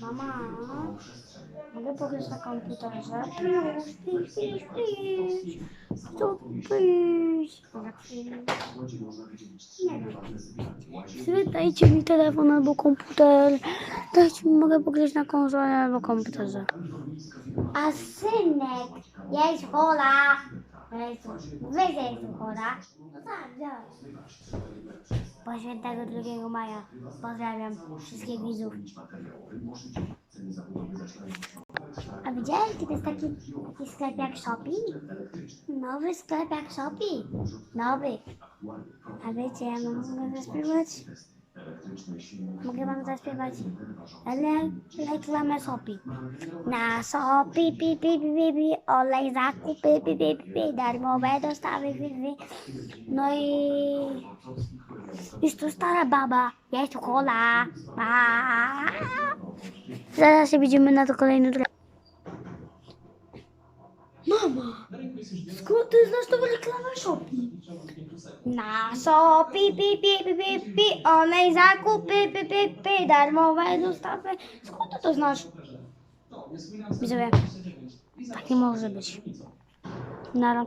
Mama, mogę pograć na komputerze? Please, please, please, please. Chcę pójść. Nie wiem. Dajcie mi telefon albo komputer. Dajcie mi, mogę pograć na konsoli albo komputerze. A synek, jest chora. Weź, jestem chora. No tak, tak. Bo świętego 2 maja pozdrawiam wszystkich widzów. A widziałeś, kiedy jest taki, taki sklep jak Shopee? Nowy sklep jak Shopee. Nowy. A wiecie, ja mogę zaśpiewać? Mogę wam zaśpiewać Ale reklamę Shopee. Na Shopee, pi, pi, pi, pi, pi, olej zakupy, pi, pi, pi, pi, darmowe dostawy, pi, pi. No i jest tu stara baba, jest tu kola. A. Zaraz się widzimy na to kolejny tra- Mama, skąd ty znasz tą reklamę Shopee? Na Shopee, pi, pi, pi, pi, pi, olej zakupy, pi, pi, pi, darmowe dostawy. Skąd ty to znasz? Widzowie, tak nie może być. Nara.